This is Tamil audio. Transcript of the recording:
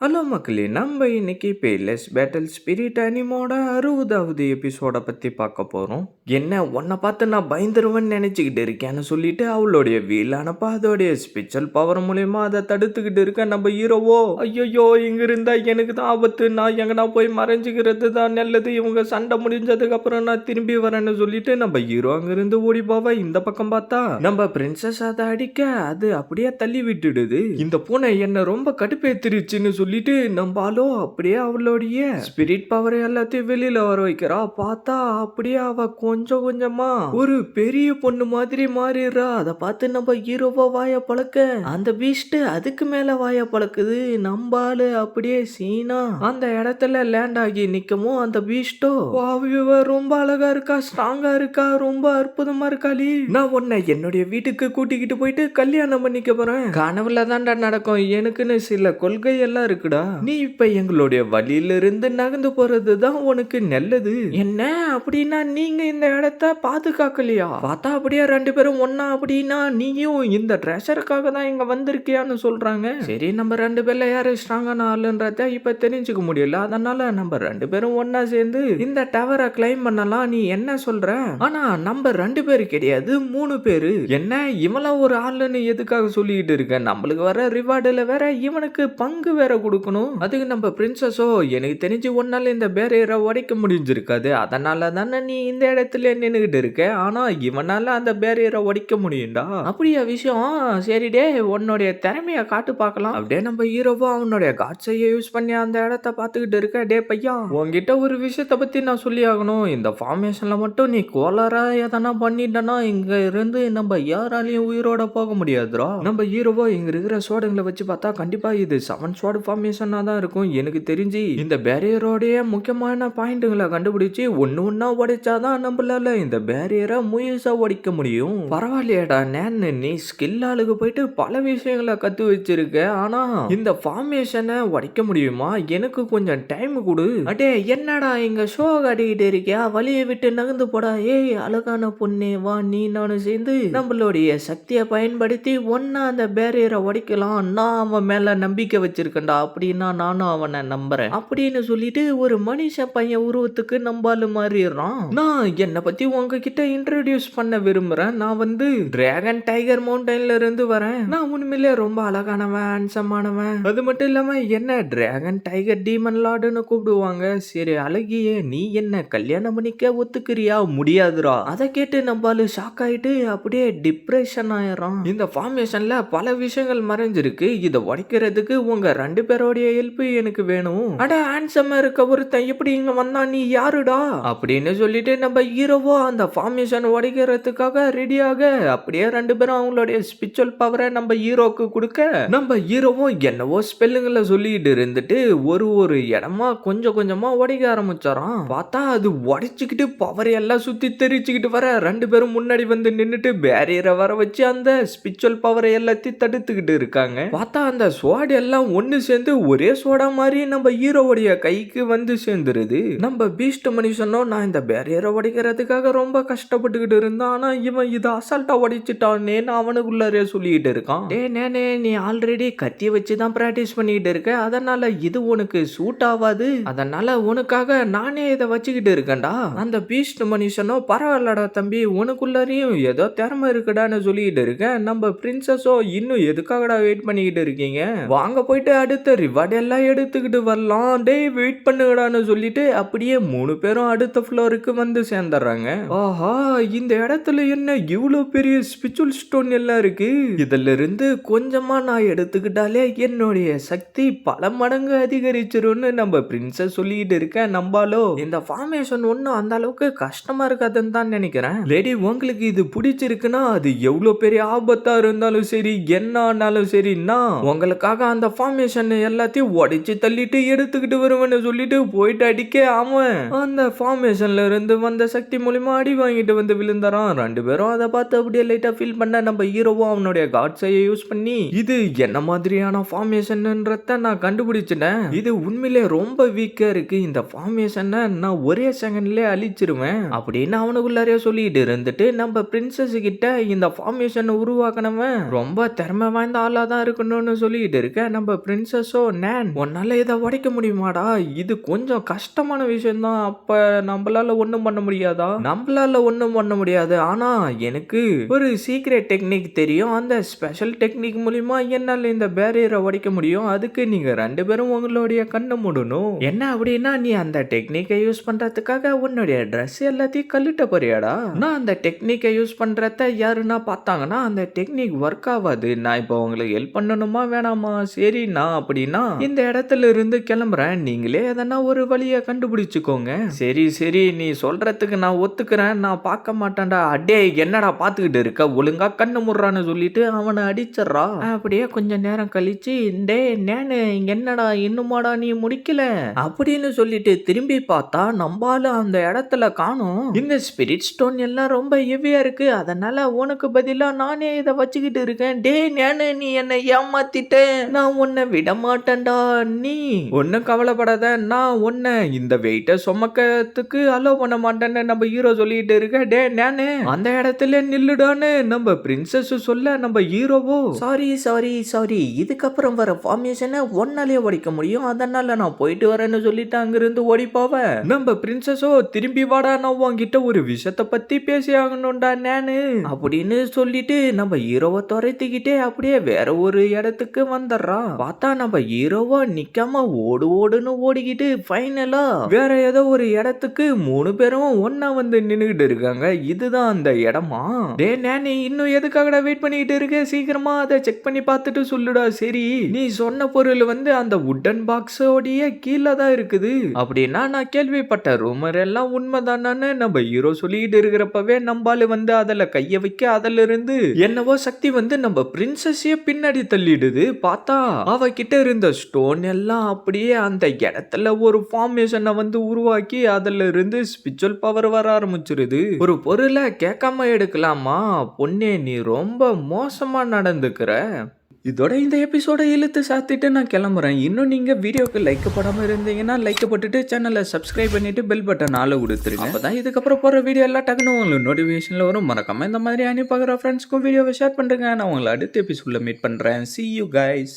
ஹலோ மக்களே நம்ம இன்னைக்கு பேர்லெஸ் பேட்டல் ஸ்பிரிட் அனிமோட அறுபதாவது எபிசோட பற்றி பார்க்க போகிறோம் என்ன உன்னை பார்த்து நான் பயந்துருவேன்னு நினச்சிக்கிட்டு இருக்கேன்னு சொல்லிட்டு அவளுடைய வீலானப்பா அதோடைய ஸ்பெஷல் பவர் மூலயமா அதை தடுத்துக்கிட்டு இருக்க நம்ம ஹீரோவோ? ஐயோ இங்கே இருந்தால் எனக்கு தான் ஆபத்து. நான் எங்கன்னா போய் மறைஞ்சிக்கிறது தான் நல்லது. இவங்க சண்டை முடிஞ்சதுக்கப்புறம் நான் திரும்பி வரேன்னு சொல்லிட்டு நம்ம ஹீரோ அங்கிருந்து ஓடி போவா. இந்த பக்கம் பார்த்தா நம்ம பிரின்சஸ் அதை அடிக்க அது அப்படியே தள்ளி விட்டுடுது. இந்த பூனை என்ன ரொம்ப கடுப்பேத்திருச்சுன்னு சொல்லிட்டு நம்பாலோ? அப்படியே அவளுடைய ஸ்பிரிட் பவர் எல்லாத்தையும் வெளியில வர வைக்கிறா. பார்த்தா அப்படியே அவ கொஞ்சம் கொஞ்சமா ஒரு பெரிய பொண்ணு மாதிரி மாறிடுறா. அதை பார்த்து நம்ம ஹீரோவா வாய பழக்க. அந்த பீஸ்ட் அதுக்கு மேல வாய பழக்குது. நம்பாலு அப்படியே சீனா அந்த இடத்துல லேண்ட் ஆகி நிக்கமோ அந்த பீஸ்டோ இவ ரொம்ப அழகா இருக்கா ஸ்ட்ராங்கா இருக்கா ரொம்ப அற்புதமா இருக்காளி நான் உன்னை என்னுடைய வீட்டுக்கு கூட்டிக்கிட்டு போயிட்டு கல்யாணம் பண்ணிக்க போறேன். கனவுல தான்டா நடக்கும். எனக்குன்னு சில கொள்கை எல்லாம் இருக்குடா. நீ இப்ப எங்களுடைய வழியில இருந்து நகர்ந்து போறது தான் உனக்கு நல்லது. என்ன? அப்படின்னா நீங்க இந்த இடத்த பாதுகாக்கலையா? பார்த்தா அப்படியே ரெண்டு பேரும் ஒன்னா அப்படின்னா நீயும் இந்த ட்ரெஷருக்காக தான் இங்க வந்திருக்கியான்னு சொல்றாங்க. சரி நம்ம ரெண்டு பேர்ல யாரு ஸ்ட்ராங்கான ஆளுன்றத இப்ப தெரிஞ்சுக்க முடியல. அதனால நம்ம ரெண்டு பேரும் ஒன்னா சேர்ந்து இந்த டவரை கிளைம் பண்ணலாம். நீ என்ன சொல்ற? ஆனா நம்ம ரெண்டு பேர் கிடையாது மூணு பேரு. என்ன? இவளாம் ஒரு ஆளுன்னு எதுக்காக சொல்லிட்டு இருக்க? நம்மளுக்கு வர ரிவார்டுல வேற இவனுக்கு பங்கு வேற கொடுக்கணும். அதுக்கு நம்ம பிரின்சஸோ எனக்கு தெரிஞ்சு ஒன்னால இந்த பேரியரை உடைக்க முடிஞ்சிருக்காது. அதனால தானே நீ இந்த இடத்துல நின்றுகிட்டு இருக்க? ஆனா இவனால அந்த பேரியரை உடைக்க முடியும்டா. அப்படியா விஷயம் சரி டே உன்னுடைய திறமைய காட்டு பார்க்கலாம். அப்படியே நம்ம ஹீரோவோ அவனுடைய காட்ஸையை யூஸ் பண்ணி அந்த இடத்த பார்த்துக்கிட்டு இருக்க. டே பையா உங்ககிட்ட ஒரு விஷயத்த பத்தி நான் சொல்லி ஆகணும். இந்த ஃபார்மேஷன்ல மட்டும் நீ கோலரா எதனா பண்ணிட்டனா இங்க இருந்து நம்ம யாராலையும் உயிரோட போக முடியாதுரா நம்ம ஹீரோவோ இங்க இருக்கிற சோடுங்களை வச்சு பார்த்தா கண்டிப்பா இது செவன் ஸ்வாட் இன்ஃபர்மேஷனாக தான் இருக்கும். எனக்கு தெரிஞ்சு இந்த பேரியரோடைய முக்கியமான பாயிண்ட்டுங்களை கண்டுபிடிச்சு ஒன்று ஒன்றா உடைச்சாதான் நம்மளால இந்த பேரியரை முயசா உடைக்க முடியும். பரவாயில்லையடா நேன் நீ ஸ்கில் ஆளுக்கு போயிட்டு பல விஷயங்களை கற்று வச்சிருக்க. ஆனால் இந்த ஃபார்மேஷனை உடைக்க முடியுமா? எனக்கு கொஞ்சம் டைம் கொடு. அடே என்னடா இங்கே ஷோ காட்டிக்கிட்டு இருக்கியா வழியை விட்டு நகர்ந்து போடா. ஏய் அழகான பொண்ணே வா நீ நானும் சேர்ந்து நம்மளுடைய சக்தியை பயன்படுத்தி ஒன்னா அந்த பேரியரை உடைக்கலாம். நான் அவன் மேல நம்பிக்கை வச்சிருக்கேன்டா. அப்படின்னா நானும் அவனை நம்புறேன். அப்படின்னு சொல்லிட்டு ஒரு மனுஷன் பையன் உருவத்துக்கு நம்பாலு மாறிடுறான் நான் என்னை பத்தி உங்ககிட்ட இன்ட்ரடியூஸ் பண்ண விரும்புறேன். நான் வந்து டிராகன் டைகர் மவுண்டன்ல இருந்து வரேன். நான் உண்மையிலே ரொம்ப அழகானவன் ஹேண்ட்ஸமானவன் அது மட்டும் இல்லாம என்ன டிராகன் டைகர் டீமன் லார்டுன்னு கூப்பிடுவாங்க. சரி அழகியே நீ என்ன கல்யாணம் பண்ணிக்க ஒத்துக்கிறியா? முடியாதுடா. அதை கேட்டு நம்பாலு ஷாக் ஆயிட்டு அப்படியே டிப்ரெஷன் ஆயிடுறான். இந்த ஃபார்மேஷன்ல பல விஷயங்கள் மறைஞ்சிருக்கு. இதை உடைக்கிறதுக்கு உங்க ரெண்டு பேரோடைய ஹெல்ப் எனக்கு வேணும். அட ஹேண்ட்ஸமா இருக்க ஒருத்தன் எப்படி இங்க வந்தா நீ யாருடா? அப்படின்னு சொல்லிட்டு நம்ம ஹீரோவோ அந்த ஃபார்மேஷன் உடைக்கிறதுக்காக ரெடியாக அப்படியே ரெண்டு பேரும் அவங்களுடைய ஸ்பிரிச்சுவல் பவரை நம்ம ஹீரோக்கு கொடுக்க நம்ம ஹீரோவும் என்னவோ ஸ்பெல்லுங்களை சொல்லிட்டு இருந்துட்டு ஒரு ஒரு இடமா கொஞ்சம் கொஞ்சமா உடைக்க ஆரம்பிச்சாராம். பார்த்தா அது உடைச்சுக்கிட்டு பவர் எல்லாம் சுத்தி தெரிச்சுக்கிட்டு வர ரெண்டு பேரும் முன்னாடி வந்து நின்றுட்டு பேரியரை வர வச்சு அந்த ஸ்பிரிச்சுவல் பவரை எல்லாத்தையும் தடுத்துக்கிட்டு இருக்காங்க. பார்த்தா அந்த ஸ்வாட் எல்லாம் ஒன்று சேர்ந்து ஒரே சோடா மாதிரி நம்ம ஹீரோவுடைய கைக்கு வந்து சேர்ந்துருது. நம்ம பீஸ்ட் மனுஷனோ நான் இந்த பேரியரை உடைக்கிறதுக்காக ரொம்ப கஷ்டப்பட்டுக்கிட்டு இருந்தான். ஆனா இவன் இதை அசால்ட்டா உடைச்சிட்டானே நான் அவனுக்குள்ளாரே சொல்லிக்கிட்டு இருக்கான். டே நேனே நீ ஆல்ரெடி கத்தி வச்சு தான் பிராக்டிஸ் பண்ணிக்கிட்டு இருக்க. அதனால இது உனக்கு சூட் ஆகாது அதனால உனக்காக நானே இதை வச்சுக்கிட்டு இருக்கேன்டா. அந்த பீஸ்ட் மனுஷனோ பரவாயில்லடா தம்பி உனக்குள்ளாரையும் ஏதோ திறமை இருக்குடான்னு சொல்லிக்கிட்டு இருக்கேன் நம்ம பிரின்சஸோ இன்னும் எதுக்காகடா வெயிட் பண்ணிக்கிட்டு இருக்கீங்க? வாங்க போயிட்டு அடுத்த ரிவார்ட் எல்லாம் எடுத்துக்கிட்டு வரலாம். டே வெயிட் பண்ணுங்கடான்னு சொல்லிட்டு அப்படியே மூணு பேரும் அடுத்த ஃப்ளோருக்கு வந்து சேர்ந்துடுறாங்க. ஆஹா இந்த இடத்துல என்ன இவ்வளோ பெரிய ஸ்பிரிச்சுவல் ஸ்டோன் எல்லாம் இருக்கு? இதுல இருந்து கொஞ்சமா நான் எடுத்துக்கிட்டாலே என்னுடைய சக்தி பல மடங்கு அதிகரிச்சிரும்னு நம்ம பிரின்சஸ் சொல்லிட்டு இருக்கேன் நம்பாலோ இந்த ஃபார்மேஷன் ஒன்றும் அந்த அளவுக்கு கஷ்டமா இருக்காதுன்னு தான் நினைக்கிறேன். லேடி உங்களுக்கு இது பிடிச்சிருக்குன்னா அது எவ்வளோ பெரிய ஆபத்தா இருந்தாலும் சரி என்ன ஆனாலும் சரின்னா உங்களுக்காக அந்த ஃபார்மேஷன் எல்லாத்தையும் உடைச்சு தள்ளிட்டு எடுத்துக்கிட்டு வருவேன்னு சொல்லிட்டு போயிட்டு அடிக்க அவன். அந்த ஃபார்மேஷன்ல இருந்து வந்த சக்தி மூலியமா அடி வாங்கிட்டு வந்து விழுந்தாரான் ரெண்டு பேரும் அதை பார்த்து அப்படியே லைட்டா ஃபீல் பண்ண நம்ம ஹீரோவும் அவனுடைய காட்ஸையை யூஸ் பண்ணி இது என்ன மாதிரியான ஃபார்மேஷன்ன்றத நான் கண்டுபிடிச்சிட்டேன். இது உண்மையிலே ரொம்ப வீக்கா இருக்கு. இந்த ஃபார்மேஷனை நான் ஒரே செகண்ட்லயே அழிச்சிருவேன். அப்படின்னு அவனுக்குள்ளாரே சொல்லிட்டு இருந்துட்டு நம்ம பிரின்சஸ் கிட்ட இந்த ஃபார்மேஷனை உருவாக்கினவன் ரொம்ப திறமை வாய்ந்த ஆளாக தான் இருக்கணும்னு சொல்லிட்டு இருக்க நம்ம பிரின்சஸ் ஸோ நேன் உன்னால் இதை உடைக்க முடியுமாடா? இது கொஞ்சம் கஷ்டமான விஷயம்தான். அப்போ நம்மளால ஒன்றும் பண்ண முடியாதா? நம்மளால ஒன்றும் பண்ண முடியாது. ஆனால் எனக்கு ஒரு சீக்ரெட் டெக்னிக் தெரியும். அந்த ஸ்பெஷல் டெக்னிக் மூலிமா என்னால இந்த பேரியரை உடைக்க முடியும். அதுக்கு நீங்கள் ரெண்டு பேரும் உங்களுடைய கண்ணை மூடணும். என்ன அப்படின்னா நீ அந்த டெக்னிக்கை யூஸ் பண்ணுறதுக்காக உன்னுடைய ட்ரெஸ் எல்லாத்தையும் கழுட்ட போறியாடா? நான் அந்த டெக்னிக்கை யூஸ் பண்ணுறத யாருன்னா பார்த்தாங்கன்னா அந்த டெக்னிக் ஒர்க் ஆகாது. நான் இப்போ உங்களுக்கு ஹெல்ப் பண்ணணுமா வேணாமா? சரி நான் அப்படி அப்படின்னா இந்த இடத்துல இருந்து கிளம்புறேன். நீங்களே எதனா ஒரு வழியை கண்டுபிடிச்சுக்கோங்க. சரி சரி நீ சொல்றதுக்கு நான் ஒத்துக்கிறேன். நான் பார்க்க மாட்டேன்டா. அடே என்னடா பார்த்துக்கிட்டு இருக்க? ஒழுங்கா கண்ணு முடுறான்னு சொல்லிட்டு அவனை அடிச்சிடுறா. அப்படியே கொஞ்ச நேரம் கழிச்சு டே நேனு என்னடா? இன்னுமாடா நீ முடிக்கல? அப்படின்னு சொல்லிட்டு திரும்பி பார்த்தா நம்பால அந்த இடத்துல காணும் இந்த ஸ்பிரிட் ஸ்டோன் எல்லாம் ரொம்ப ஹெவியா இருக்கு. அதனால உனக்கு பதிலா நானே இதை வச்சுக்கிட்டு இருக்கேன். டே நேனு நீ என்னை ஏமாத்திட்ட. நான் உன்னை விட மாட்டேன்டா நீ. ஒன்னும் கவலைப்படாத நான் உன்னை இந்த வெயிட்டை சுமக்கிறதுக்கு அலோவ் பண்ண மாட்டேன்னு நம்ம ஹீரோ சொல்லிட்டு இருக்க. டே நானு அந்த இடத்துல நில்லுடான்னு நம்ம பிரின்சஸ் சொல்ல நம்ம ஹீரோவோ சாரி சாரி சாரி இதுக்கப்புறம் வர ஃபார்மேஷனை ஒன்னாலே உடைக்க முடியும். அதனால நான் போயிட்டு வரேன்னு சொல்லிட்டு அங்கிருந்து ஓடி போவேன் நம்ம பிரின்சஸோ திரும்பி வாடா நான் உன்கிட்ட ஒரு விஷயத்த பத்தி பேசி ஆகணும்டா நானு. அப்படின்னு சொல்லிட்டு நம்ம ஹீரோவை துரத்திக்கிட்டே அப்படியே வேற ஒரு இடத்துக்கு வந்துடுறான் பார்த்தா நம்ம ஹீரோவா நிக்காம ஓடு ஓடுன்னு ஓடிக்கிட்டு ஃபைனலா வேற ஏதோ ஒரு இடத்துக்கு மூணு பேரும் ஒன்னா வந்து நின்னுகிட்டு இருக்காங்க. இதுதான் அந்த இடமா? டே நானி இன்னும் எதுக்காகடா வெயிட் பண்ணிக்கிட்டு இருக்க? சீக்கிரமா அதை செக் பண்ணி பார்த்துட்டு சொல்லுடா சரி. நீ சொன்ன பொருள் வந்து அந்த உட்டன் பாக்ஸோடைய கீழே தான் இருக்குது. அப்படின்னா நான் கேள்விப்பட்ட ரூமர் எல்லாம் உண்மைதானான்னு நம்ம ஹீரோ சொல்லிக்கிட்டு இருக்கிறப்பவே நம்பால வந்து அதில் கையை வைக்க அதுல இருந்து என்னவோ சக்தி வந்து நம்ம பிரின்சஸையே பின்னாடி தள்ளிடுது. பார்த்தா அவகிட்ட இருந்த ஸ்டோன் எல்லாம் அப்படியே அந்த இடத்துல ஒரு ஃபார்மேஷனை வந்து உருவாக்கி அதுல இருந்து ஸ்பிரிச்சுவல் பவர் வர ஆரம்பிச்சிருது. ஒரு பொருளை கேட்காம எடுக்கலாமா? பொண்ணே நீ ரொம்ப மோசமா நடந்துக்கிற. இதோட இந்த எபிசோடை இழுத்து சாத்திட்டு நான் கிளம்புறேன். இன்னும் நீங்கள் வீடியோக்கு லைக் படாமல் இருந்தீங்கன்னா லைக் போட்டுட்டு சேனலை சப்ஸ்கிரைப் பண்ணிட்டு பெல் பட்டன் ஆளு கொடுத்துருங்க அப்போ தான் இதுக்கப்புறம் போகிற வீடியோ எல்லாம் டக்குனு உங்களுக்கு நோட்டிஃபிகேஷனில் வரும். மறக்காம இந்த மாதிரி அனுப்பி பார்க்குற ஃப்ரெண்ட்ஸ்க்கும் வீடியோவை ஷேர் பண்ணுறேங்க நான் உங்களை அடுத்த எபிசோடில் மீட் பண்ணுறேன் சி யூ கைஸ்